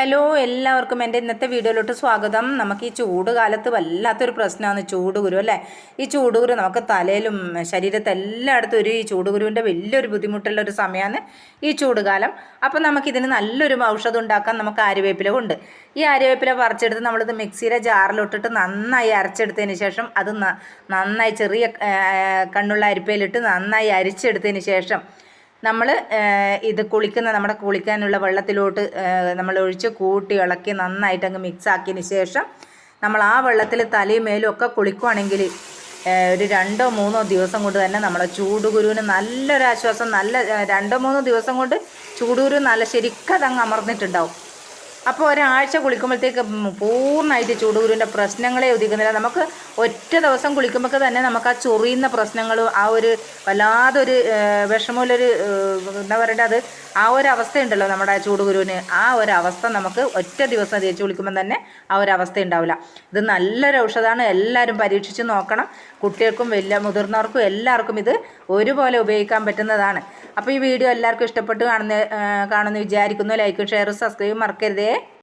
Hello എല്ലാവർക്കും എന്റെ ഇന്നത്തെ വീഡിയോയിലോട്ട് സ്വാഗതം. നമുക്ക് ഈ ചൂട് കാലത്ത് വല്ലാത്തൊരു പ്രശ്നമാണ് ചൂടുകുരു അല്ലേ? ഈ ചൂടുകുരു നമുക്ക് തലയിലും ശരീരത്തെ എല്ലായിടത്തും ഒരു ഈ ചൂടുകുരുവിന്റെ വലിയൊരു ബുദ്ധിമുട്ടുള്ള ഒരു സമയമാണ് ഈ ചൂടുകാലം. അപ്പം നമുക്കിതിന് നല്ലൊരു ഔഷധം ഉണ്ടാക്കാൻ നമുക്ക് ആര്യവേപ്പില ഉണ്ട്. ഈ ആര്യവേപ്പില പറിച്ചെടുത്ത് നമ്മളിത് മിക്സിയിലെ ജാറിലോട്ടിട്ട് നന്നായി അരച്ചെടുത്തതിന് ശേഷം അത് നന്നായി ചെറിയ കണ്ണുള്ള അരിപ്പയിലിട്ട് നന്നായി അരിച്ചെടുത്തതിന് ശേഷം നമ്മൾ ഇത് കുളിക്കുന്ന നമ്മുടെ കുളിക്കാനുള്ള വെള്ളത്തിലോട്ട് നമ്മൾ ഒഴിച്ച് കൂട്ടി ഇളക്കി നന്നായിട്ട് അങ്ങ് മിക്സ് ആക്കിയതിന് ശേഷം നമ്മൾ ആ വെള്ളത്തിൽ തലയും മേലും ഒക്കെ കുളിക്കുവാണെങ്കിൽ ഒരു രണ്ടോ മൂന്നോ ദിവസം കൊണ്ട് തന്നെ നമ്മളെ ചൂടുകുരുവിന് നല്ലൊരു ആശ്വാസം നല്ല രണ്ടോ മൂന്നോ ദിവസം കൊണ്ട് ചൂടുകുരു നല്ല ശരിക്കതങ്ങ് അമർന്നിട്ടുണ്ടാവും. അപ്പോൾ ഒരാഴ്ച കുളിക്കുമ്പോഴത്തേക്ക് പൂർണമായിട്ട് ചൂടുകുരുവിന്റെ പ്രശ്നങ്ങളെ ഒതുക്കുന്നില്ല നമുക്ക് ഒറ്റ ദിവസം കുളിക്കുമ്പോൾ തന്നെ നമുക്ക് ആ ചൊറിയുന്ന പ്രശ്നങ്ങളും ആ ഒരു വല്ലാതൊരു വിഷമമുള്ളൊരു എന്താ പറയേണ്ടത് അത്? ആ ഒരു അവസ്ഥയുണ്ടല്ലോ നമ്മുടെ ചൂടുകുരുവിന്. ആ ഒരു അവസ്ഥ നമുക്ക് ഒറ്റ ദിവസം തേച്ച് കുളിക്കുമ്പോൾ തന്നെ ആ ഒരു അവസ്ഥ ഉണ്ടാവില്ല. ഇത് നല്ലൊരു ഔഷധമാണ് എല്ലാവരും പരീക്ഷിച്ച് നോക്കണം. കുട്ടികൾക്കും വലിയ മുതിർന്നവർക്കും എല്ലാവർക്കും ഇത് ഒരുപോലെ ഉപയോഗിക്കാൻ പറ്റുന്നതാണ്. അപ്പോൾ ഈ വീഡിയോ എല്ലാവർക്കും ഇഷ്ടപ്പെട്ട് കാണുന്ന കാണുമെന്ന് വിചാരിക്കുന്നു. ലൈക്കും ഷെയറും സബ്സ്ക്രൈബും മറക്കരുതേ. okay